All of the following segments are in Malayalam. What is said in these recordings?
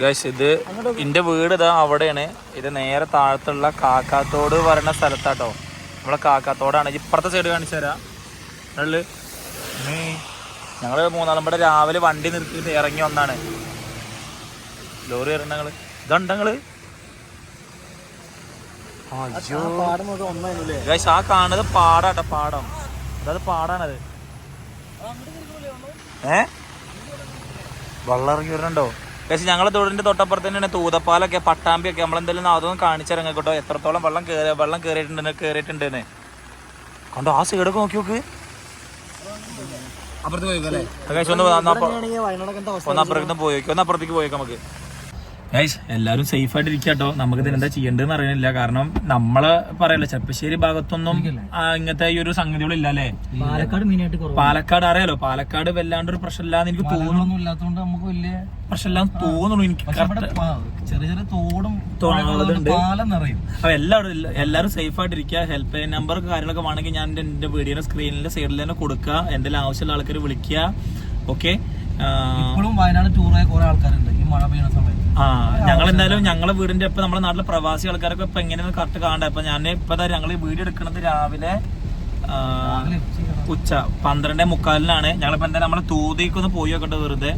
ഗൈസ് ഇത് എന്റെ വീട് ഇതാ അവിടെയാണ്. ഇത് നേരെ താഴത്തുള്ള കാക്കാത്തോട് പറയുന്ന സ്ഥലത്താട്ടോ. നമ്മളെ കാക്കാത്തോടാണ്. ഇപ്പുറത്തെ സൈഡ് കാണിച്ചു തരാം. ഞങ്ങൾ മൂന്നാളമ്പടെ രാവിലെ വണ്ടി നിർത്തിയിട്ട് ഇറങ്ങി വന്നാണ്. ലോറി വരണ നോക്കാം ഒന്നായിരുന്നില്ലേ ഗൈസ് ആ കാണുന്നത് പാടാട്ടോ പാടം. അതായത് പാടാണത്. ഏ? വെള്ളം ഇറങ്ങി വരണുണ്ടോ? ഗൈസ് ഞങ്ങളെ തൊഴിലിന്റെ തൊട്ടപ്പുറത്ത് തന്നെയാണ് തൂതപ്പാലൊക്കെ പട്ടാമ്പിയൊക്കെ. നമ്മളെന്തെങ്കിലും അതൊന്നും കാണിച്ചിറങ്ങിക്കോട്ടോ എത്രത്തോളം വെള്ളം കേറി വെള്ളം കേറിയിട്ടുണ്ട് കേറിയിട്ടുണ്ടെന്ന്. കണ്ടോ ആ സൈഡൊക്കെ നോക്കി നോക്ക്. അപ്പുറത്ത് പോയി ഒന്ന് അപ്പുറത്തേക്ക് പോയി ഒന്ന് അപ്പുറത്തേക്ക് പോയേക്കാം നമുക്ക്. ഗൈസ് എല്ലാവരും സേഫ് ആയിട്ട് ഇരിക്കാട്ടോ നമുക്ക് ഇതിന് എന്താ ചെയ്യേണ്ടതെന്ന് അറിയണില്ല. കാരണം നമ്മൾ പറയല്ലോ ചെപ്പശ്ശേരി ഭാഗത്തൊന്നും ഇങ്ങനത്തെ ഈ ഒരു സംഗതികളില്ല അല്ലേ? പാലക്കാട് മെയിനായിട്ട് പാലക്കാട് അറിയാലോ പാലക്കാട് വല്ലാണ്ട് ഒരു പ്രശ്നമില്ലാന്ന് എനിക്ക് തോന്നുന്നു. ഇല്ലാത്തതുകൊണ്ട് നമുക്ക് വലിയ പ്രശ്നമില്ലാന്ന് തോന്നുന്നു എനിക്ക് ചെറിയ ചെറിയ തോടും തോന്നുന്നുണ്ട് അപ്പൊ എല്ലാവരും എല്ലാവരും സേഫ് ആയിട്ട് ഇരിക്കുക ഹെൽപ്പ് ലൈൻ നമ്പർ കാര്യങ്ങളൊക്കെ വേണമെങ്കിൽ ഞാൻ എന്റെ വീഡിയോയുടെ സ്ക്രീനിന്റെ സൈഡിൽ തന്നെ കൊടുക്കുക എന്തെങ്കിലും ആവശ്യമുള്ള ആൾക്കാർ വിളിക്കുക ഓക്കെ ഇപ്പോഴും വയനാട് ടൂറായ കുറെ ആൾക്കാരുണ്ട്. ഈ മഴ പെയ്യുന്ന സമയത്ത്. ആ ഞങ്ങൾ എന്തായാലും ഞങ്ങളെ വീടിന്റെ ഇപ്പൊ നമ്മുടെ നാട്ടിലെ പ്രവാസി ആൾക്കാരൊക്കെ ഇപ്പൊ എങ്ങനെയാണ് കറക്റ്റ് കാണണ്ട? അപ്പൊ ഞാൻ ഇപ്പൊ ഞങ്ങൾ വീട് എടുക്കുന്നത് രാവിലെ ഉച്ച പന്ത്രണ്ടേ മുക്കാലിനാണ്. ഞങ്ങളിപ്പോ എന്തായാലും നമ്മളെ തൂതിക്കൊന്ന് പോയി നോക്കട്ടെ വെറുതെ.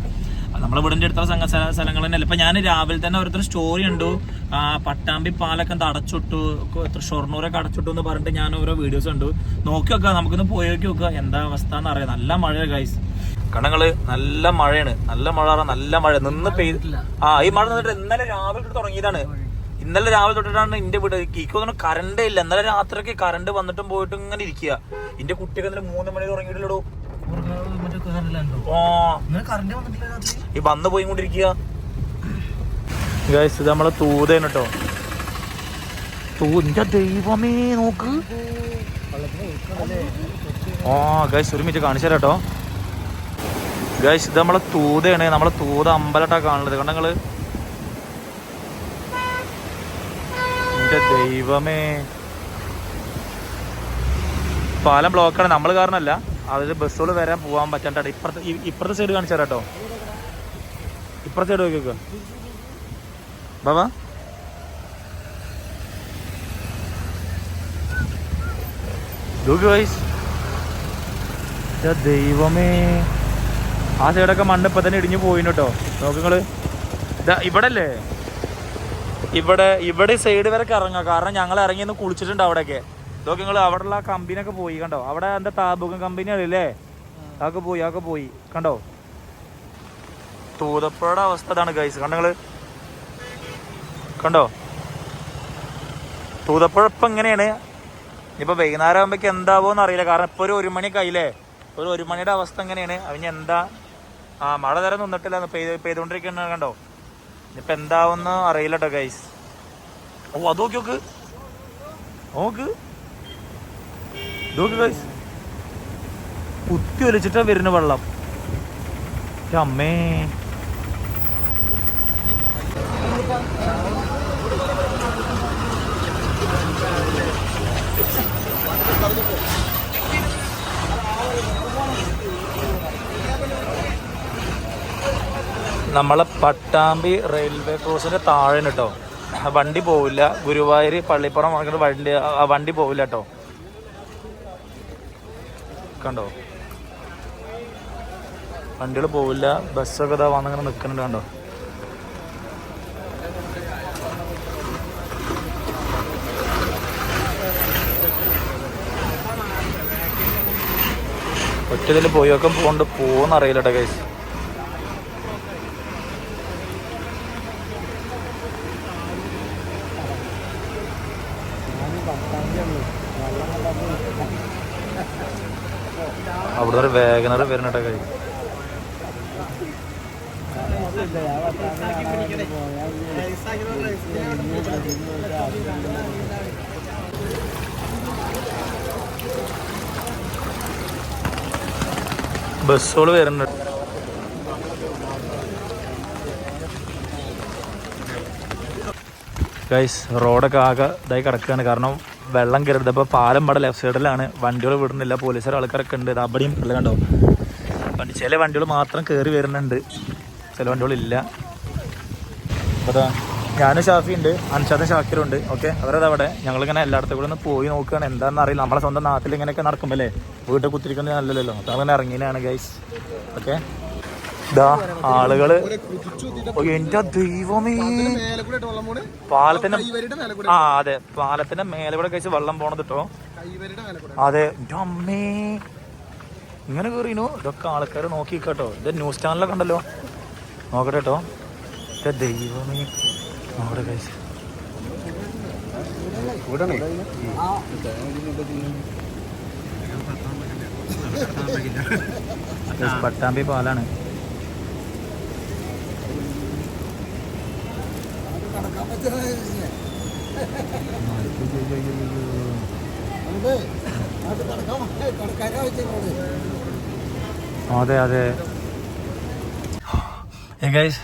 നമ്മളെ വീടിന്റെ അടുത്തുള്ള സംഘ സ്ഥല- സ്ഥലങ്ങൾ തന്നെയല്ല. ഇപ്പൊ ഞാൻ രാവിലെ തന്നെ ഓരോരുത്തർ സ്റ്റോറി ഉണ്ടു ആ പട്ടാമ്പി പാലൊക്കെ എന്താ അടച്ചിട്ടു ഷൊർണൂരൊക്കെ അടച്ചിട്ടു എന്ന് പറഞ്ഞിട്ട് ഞാൻ ഓരോ വീഡിയോസ് ഉണ്ട് നോക്കി നോക്കാം നമുക്കൊന്ന് പോയി നോക്കി നോക്കുക എന്താ അവസ്ഥ എന്ന് അറിയാം നല്ല മഴ ഗൈസ് കണങ്ങൾ നല്ല മഴയാണ്. നല്ല മഴ നല്ല മഴ. നിന്ന് പെയ്ത് ആ ഈ മഴ നിന്നിട്ട് ഇന്നലെ രാവിലെ തൊട്ട് തുടങ്ങിയതാണ്. ഇന്നലെ രാവിലെ തൊട്ടിട്ടാണ് എന്റെ വീട്. എനിക്ക് തോന്നുന്നു കറണ്ട് ഇല്ല. ഇന്നലെ രാത്രിക്ക് കറണ്ട് വന്നിട്ടും പോയിട്ടും ഇങ്ങനെ ഇരിക്കുക എന്റെ കുട്ടിയൊക്കെ ഇന്നലെ മൂന്ന് മണി തുടങ്ങിയിട്ടില്ലടോ. ഈ വന്ന് പോയി കൊണ്ടിരിക്കുക ഗൈസ് ഇത് നമ്മളെ തൂതയാണ് കേട്ടോ തൂന്റെ ദൈവമേ നോക്ക്. ഓ ഗൈസ് ഒരു മിനിറ്റ് കാണിച്ചു തരാം കേട്ടോ ഗൈസ് ഇത് നമ്മളെ തൂതയാണ്. നമ്മളെ തൂത അമ്പലട്ടാ കാണുന്നത്. കണ്ട നിങ്ങൾ? എന്റെ ദൈവമേ. പാലം ബ്ലോക്കാണ് നമ്മൾ കാരണമല്ല. അതിൽ ബസ്സുകൾ വരാൻ പോകാൻ പറ്റാണ്ടാണ് ഇപ്പുറത്തെ ഇപ്പുറത്തെ സൈഡ് കാണിച്ചു തരാം കേട്ടോ. ഇപ്പുറത്തെ സൈഡ് നോക്കിക്കോ. ബാബാ. ദൈവമേ. ആ സൈഡൊക്കെ മണ്ണ് ഇപ്പൊ തന്നെ ഇടിഞ്ഞു പോയിന് കേട്ടോ നോക്കുങ്ങൾ ഇതാ ഇവിടെ അല്ലേ ഇവിടെ ഇവിടെ സൈഡ് വരെ ഇറങ്ങാം കാരണം ഞങ്ങൾ ഇറങ്ങി ഒന്ന് കുളിച്ചിട്ടുണ്ട് അവിടെയൊക്കെ. ഇതൊക്കെ നിങ്ങൾ അവിടെയുള്ള ആ കമ്പനിയൊക്കെ പോയി കണ്ടോ? അവിടെ എന്താ താബുകം കമ്പനി അല്ലേ? അതൊക്കെ പോയി അതൊക്കെ പോയി കണ്ടോ? തൂതപ്പുഴയുടെ അവസ്ഥ ഇതാണ് ഗൈസ് കണ്ടോ കണ്ടോ? തൂതപ്പുഴ ഇപ്പം എങ്ങനെയാണ്? ഇപ്പൊ വൈകുന്നേരം ആകുമ്പോഴേക്ക് എന്താവോന്ന് അറിയില്ല. കാരണം ഇപ്പൊ ഒരു ഒരു മണി കയ്യിലേ ഒരു ഒരു മണിയുടെ അവസ്ഥ എങ്ങനെയാണ്? അവന് എന്താ ആ മഴ തരം നിന്നിട്ടില്ല. പെയ്ത് പെയ്തുകൊണ്ടിരിക്കുന്ന കണ്ടോ? ഇനിയിപ്പോൾ എന്താവുമെന്ന് അറിയില്ല കേട്ടോ ഗൈസ് ഓ അത് നോക്കി നോക്ക്. നോക്ക്. നോക്ക് ഗൈസ് കുത്തി ഒലിച്ചിട്ടാ വരുന്ന വെള്ളം. അമ്മേ. നമ്മളെ പട്ടാമ്പി റെയിൽവേ ക്രോസിന്റെ താഴെ കേട്ടോ വണ്ടി പോവില്ല. ഗുരുവായൂർ പള്ളിപ്പുറം മാർക്കറ്റ് വണ്ടി വണ്ടി പോവില്ല കേട്ടോ കണ്ടോ? വണ്ടികൾ പോവില്ല. ബസ്സൊക്കെ ഇതാ വന്നിങ്ങനെ നിൽക്കുന്നുണ്ട് കണ്ടോ? ഒറ്റതിൽ പോയൊക്കെ കൊണ്ട് പോകുന്നറിയില്ല കേട്ടോ ഗൈസ് അവിടെ ഒരു വേഗനർ വരുന്നുണ്ടോ കൈ ബസ്സുകൾ വരുന്നുണ്ട്. ഗൈസ് റോഡൊക്കെ ആകെ ഇതായി കിടക്കുകയാണ്. കാരണം വെള്ളം കയറരുത് അപ്പോൾ പാലം ഇവിടെ ലെഫ്റ്റ് സൈഡിലാണ് വണ്ടികൾ വിടുന്നില്ല. പോലീസുകാർ ആൾക്കാരൊക്കെ ഉണ്ട്. അവിടെയും ഉള്ള കണ്ടോ? വണ്ടി ചില വണ്ടികൾ മാത്രം കയറി വരുന്നുണ്ട്. ചില വണ്ടികളില്ല അതാ ഞാനും ഷാഫി ഉണ്ട്. അൻഷാദും ഷാക്കിറും ഉണ്ട്. ഓക്കെ? അവരത് അവിടെ. ഞങ്ങളിങ്ങനെ എല്ലായിടത്തും കൂടെ ഒന്ന് പോയി നോക്കുകയാണ്. എന്താണെന്ന് അറിയില്ല. നമ്മളെ സ്വന്തം നാട്ടിൽ ഇങ്ങനെയൊക്കെ നടക്കുമ്പോൾ വീട്ടിൽ കുത്തിരിക്കുന്നത് നല്ലല്ലോ അപ്പം അങ്ങനെ ഇറങ്ങിയാണ് ഗൈസ് ഓക്കെ? ഇതാ ആളുകൾ. എന്റെ ദൈവമേ. പാലത്തിന്റെ ആ അതെ. പാലത്തിന്റെ മേലെ കൂടെ കഴിച്ച് വെള്ളം പോണത് കേട്ടോ അതെ എന്റെ അമ്മേ. ഇങ്ങനെ കയറിനു ഇതൊക്കെ ആൾക്കാര് നോക്കി കേട്ടോ ഇത് ന്യൂസ് ചാനലൊക്കെ ഉണ്ടല്ലോ. നോക്കട്ടെ കേട്ടോ എന്റെ ദൈവമേ. നോക്കട്ടെ കഴിച്ച്. പട്ടാമ്പി പാലാണ്. അതെ. അതെ ഗൈസ്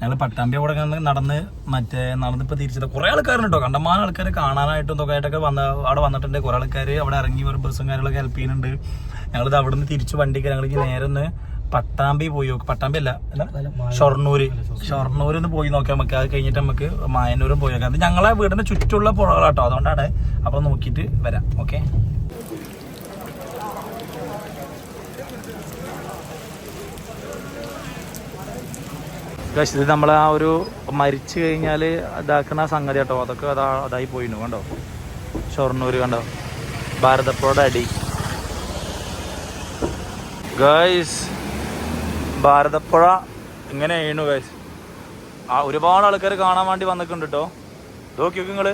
ഞങ്ങൾ പട്ടാമ്പി അവിടെ നടന്ന് മറ്റേ നടന്നിപ്പോൾ തിരിച്ചത് കുറേ ആൾക്കാരുണ്ട്? കേട്ടോ കണ്ടമാനം ആൾക്കാർ കാണാനായിട്ടും ഇതൊക്കെ ആയിട്ടൊക്കെ വന്ന് അവിടെ വന്നിട്ടുണ്ട്. കുറേ ആൾക്കാർ അവിടെ ഇറങ്ങി ഒരു ബസ്സും കാര്യങ്ങളൊക്കെ ഹെൽപ്പ് ചെയ്യുന്നുണ്ട്. ഞങ്ങളിത് അവിടെ നിന്ന് തിരിച്ച് വണ്ടിക്ക് ഞങ്ങൾ നേരെ ഒന്ന് പട്ടാമ്പി പോയി നോക്കി. പട്ടാമ്പി അല്ല ഷൊർണൂര്. ഷൊർണൂര് ഒന്ന് പോയി നോക്കാം നമുക്ക്. അത് കഴിഞ്ഞിട്ട് നമുക്ക് മായന്നൂരും പോയി നോക്കാം. അത് ഞങ്ങളെ വീടിന്റെ ചുറ്റുള്ള പുഴകളാട്ടോ. അതുകൊണ്ടാണ് അപ്പൊ നോക്കിയിട്ട് വരാം. ഓക്കെ ഇത് നമ്മൾ ആ ഒരു മരിച്ചു കഴിഞ്ഞാൽ ഇതാക്കുന്ന സംഗതി കേട്ടോ. അതൊക്കെ അതാ അതായി പോയിന്നു കണ്ടോ? ഷൊർണൂര് കണ്ടോ? ഭാരതപ്പുഴയുടെ അടി. ഗൈസ് ഭാരതപ്പുഴ ഇങ്ങനെ വീണു ഗൈസ് ആ ഒരുപാട് ആൾക്കാർ കാണാൻ വേണ്ടി വന്നിട്ടുണ്ട് കേട്ടോ നോക്കി നിങ്ങൾ.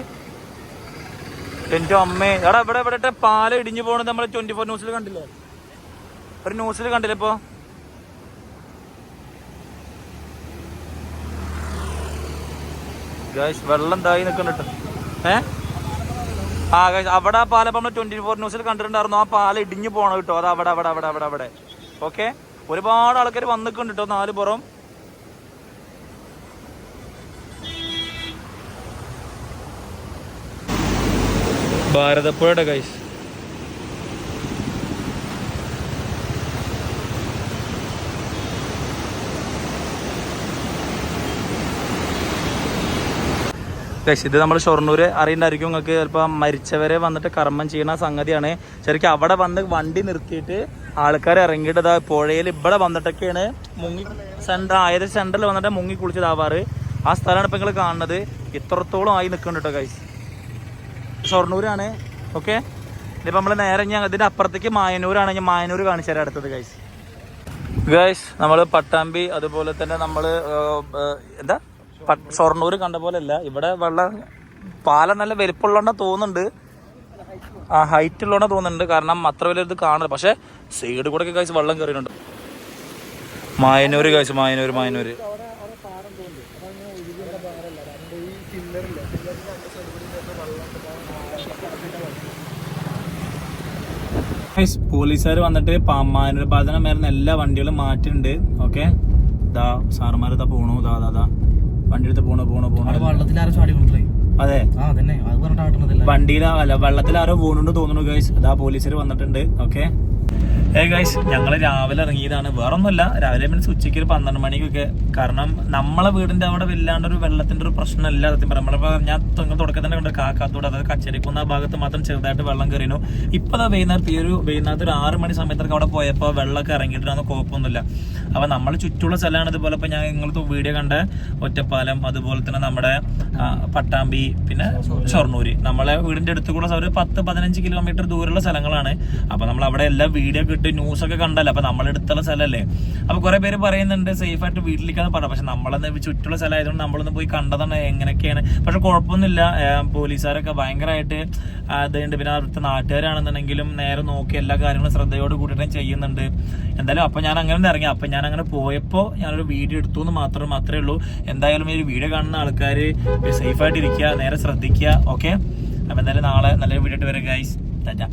എന്റെ അമ്മേ. എടാ ഇവിടെ ഇവിടെ പാല ഇടിഞ്ഞു പോണത് നമ്മൾ ട്വന്റി ഫോർ ന്യൂസിൽ കണ്ടില്ലേ? ഒരു ന്യൂസിൽ കണ്ടില്ലേ ഇപ്പൊ? ഗൈസ് വെള്ളം എന്തായി നിൽക്കുന്നുണ്ട് ഏ? ആ ഗൈസ് അവിടെ ആ പാലം നമ്മൾ ട്വന്റി ഫോർ ന്യൂസിൽ കണ്ടിട്ടുണ്ടായിരുന്നു. ആ പാല ഇടിഞ്ഞു പോണോ കേട്ടോ അത് അവിടെ അവിടെ അവിടെ അവിടെ അവിടെ. ഓക്കെ ഒരുപാട് ആൾക്കാർ വന്നിട്ടുണ്ട് കേട്ടോ നാല് പുറം. ഭാരതപ്പുഴയുടെ കൈസ് ഗൈസ് ഇത് നമ്മൾ ഷൊർണൂർ അറിയണ്ടായിരിക്കും നിങ്ങൾക്ക് ചിലപ്പോൾ മരിച്ചവരെ വന്നിട്ട് കർമ്മം ചെയ്യുന്ന സംഗതിയാണ്. ശരിക്കും അവിടെ വന്ന് വണ്ടി നിർത്തിയിട്ട് ആൾക്കാർ ഇറങ്ങിയിട്ട് പുഴയിൽ ഇവിടെ വന്നിട്ടൊക്കെയാണ് മുങ്ങി സെന്റർ ആയത് സെന്ററിൽ വന്നിട്ട് മുങ്ങി കുളിച്ചതാവാറ്. ആ സ്ഥലമാണ് ഇപ്പം നിങ്ങൾ കാണുന്നത്. ഇത്രത്തോളം ആയി നിൽക്കുന്നുണ്ട് കേട്ടോ കൈസ് ഷൊർണൂരാണ്. ഓക്കെ ഇനിയിപ്പോൾ നമ്മൾ നേരെ ഞാൻ ഇതിന്റെ അപ്പുറത്തേക്ക് മായനൂരാണ് ഞാൻ മായനൂർ കാണിച്ചു തരാം അടുത്തത് ഗൈസ് ഗൈസ് നമ്മൾ പട്ടാമ്പി അതുപോലെ തന്നെ നമ്മൾ എന്താ? ഷൊർണൂർ കണ്ട പോലെ അല്ല. ഇവിടെ വെള്ളം പാലം നല്ല വലിപ്പമുള്ളതുകൊണ്ട് തോന്നുന്നുണ്ട്. ആ ഹൈറ്റ് ഉള്ളതാണ് തോന്നുന്നുണ്ട്. കാരണം അത്ര വലിയ ഇത് കാണില്ല പക്ഷെ സൈഡ് കൂടെ കഴിച്ച് വെള്ളം കയറിയിട്ടുണ്ട് മായനൂര് കഴിച്ച് മായനൂര് മായനൂര്. പോലീസുകാർ വന്നിട്ട് മാനൂർ പാതനം വരുന്ന എല്ലാ വണ്ടികളും മാറ്റിയിട്ടുണ്ട്. ഓക്കെ ഇതാ സാറുമാർ ഇതാ പോണു. ഇതാ ദാ ദാ. വണ്ടി എടുത്ത് പോണു പോണു പോണു. വെള്ളത്തിൽ ആരും ചാടി കൊടുത്തേ അതെ. വണ്ടിയിലാ വണ്ടിയിൽ അല്ല വെള്ളത്തിൽ ആരോ പോണുണ്ട് തോന്നുന്നു ഗൈസ് അതാ പോലീസുകാർ വന്നിട്ടുണ്ട്. ഓക്കെ ഏ ഗൈസ് ഞങ്ങൾ രാവിലെ ഇറങ്ങിയതാണ്. വേറൊന്നുമല്ല രാവിലെ മീൻസ് ഉച്ചയ്ക്ക് ഒരു പന്ത്രണ്ട് മണിക്കൊക്കെ. കാരണം നമ്മളെ വീടിന്റെ അവിടെ വല്ലാണ്ട് ഒരു വെള്ളത്തിന്റെ ഒരു പ്രശ്നമല്ല സത്യം പറയാം നമ്മളിപ്പോ ഞാൻ തൊങ്ങ തുടക്കത്തിന്റെ കണ്ടു കാക്കാത്തോട് അതായത് കച്ചേരിക്കുന്ന ഭാഗത്ത് മാത്രം ചെറുതായിട്ട് വെള്ളം കയറിനു. ഇപ്പം അതാ വൈകുന്നേരത്ത് ഈ ഒരു വൈകുന്നേരത്ത് ഒരു ആറ് മണി സമയത്തൊക്കെ അവിടെ പോയപ്പോൾ വെള്ളമൊക്കെ ഇറങ്ങിയിട്ടാണ് കുഴപ്പമൊന്നുമില്ല. അപ്പൊ നമ്മൾ ചുറ്റുള്ള സ്ഥലമാണ് ഇതുപോലെ ഇപ്പൊ ഞാൻ നിങ്ങൾ വീഡിയോ കണ്ട. ഒറ്റപ്പാലം അതുപോലെ തന്നെ നമ്മുടെ പട്ടാമ്പി പിന്നെ ഷൊർണൂര് നമ്മളെ വീടിന്റെ അടുത്ത് കൂടെ ഒരു പത്ത് പതിനഞ്ച് കിലോമീറ്റർ ദൂരമുള്ള സ്ഥലങ്ങളാണ്. അപ്പൊ നമ്മൾ അവിടെ എല്ലാ വീഡിയോ ഒക്കെ ഇട്ട് ന്യൂസ് ഒക്കെ കണ്ടല്ലോ? അപ്പൊ നമ്മൾ അടുത്തുള്ള സ്ഥലമല്ലേ അപ്പൊ കുറെ പേര് പറയുന്നുണ്ട് സേഫ് ആയിട്ട് വീട്ടിലേക്കാന്ന് പറഞ്ഞു. പക്ഷെ നമ്മളെന്ന് ചുറ്റുള്ള സ്ഥലമായതുകൊണ്ട് നമ്മളൊന്ന് പോയി കണ്ടതാണ് എങ്ങനെയൊക്കെയാണ്. പക്ഷെ കുഴപ്പമൊന്നുമില്ല. പോലീസുകാരൊക്കെ ഭയങ്കരമായിട്ട് അതുണ്ട് പിന്നെ അവിടുത്തെ നാട്ടുകാരാണെന്നുണ്ടെങ്കിലും നേരെ നോക്കി എല്ലാ കാര്യങ്ങളും ശ്രദ്ധയോട് കൂടിയിട്ട് ചെയ്യുന്നുണ്ട്. എന്തായാലും അപ്പൊ ഞാൻ അങ്ങനെ ഇറങ്ങി. അപ്പൊ ഞാൻ അങ്ങനെ പോയപ്പോ ഞാനൊരു വീഡിയോ എടുത്തു എന്ന് മാത്രം മാത്രമേ ഉള്ളൂ. എന്തായാലും ഈ വീഡിയോ കാണുന്ന ആൾക്കാർ സേഫ് ആയിട്ട് ഇരിക്കുക നേരെ ശ്രദ്ധിക്കുക. ഓക്കെ അപ്പൊ എന്തായാലും നാളെ നല്ലൊരു വീഡിയോ ആയിട്ട് വരും ഗൈസ് ടാറ്റ.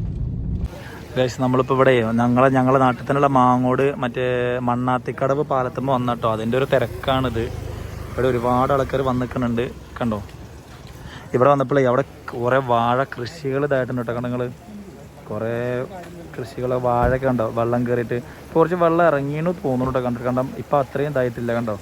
ഗൈസ് നമ്മളിപ്പോൾ ഇവിടെ ഞങ്ങളെ ഞങ്ങളെ നാട്ടിൽ തന്നെയുള്ള മാങ്ങോട് മറ്റേ മണ്ണാത്തിക്കടവ് പാലത്തുമ്പോൾ വന്നട്ടോ. അതിന്റെ ഒരു തിരക്കാണിത്. ഇവിടെ ഒരുപാട് ആൾക്കാർ വന്നിക്കുന്നുണ്ട് കണ്ടോ? ഇവിടെ വന്നപ്പോഴേ അവിടെ കുറേ വാഴ കൃഷികൾ ഇതായിട്ടുണ്ട് കേട്ടോ. കണ്ടങ്ങൾ കുറേ കൃഷികൾ വാഴയൊക്കെ ഉണ്ടോ വെള്ളം കയറിയിട്ട് ഇപ്പോൾ കുറച്ച് വെള്ളം ഇറങ്ങിയെന്ന് തോന്നുന്നു കേട്ടോ. കണ്ടിട്ട് കണ്ടോ? ഇപ്പം അത്രയും ഇതായിട്ടില്ല കണ്ടോ?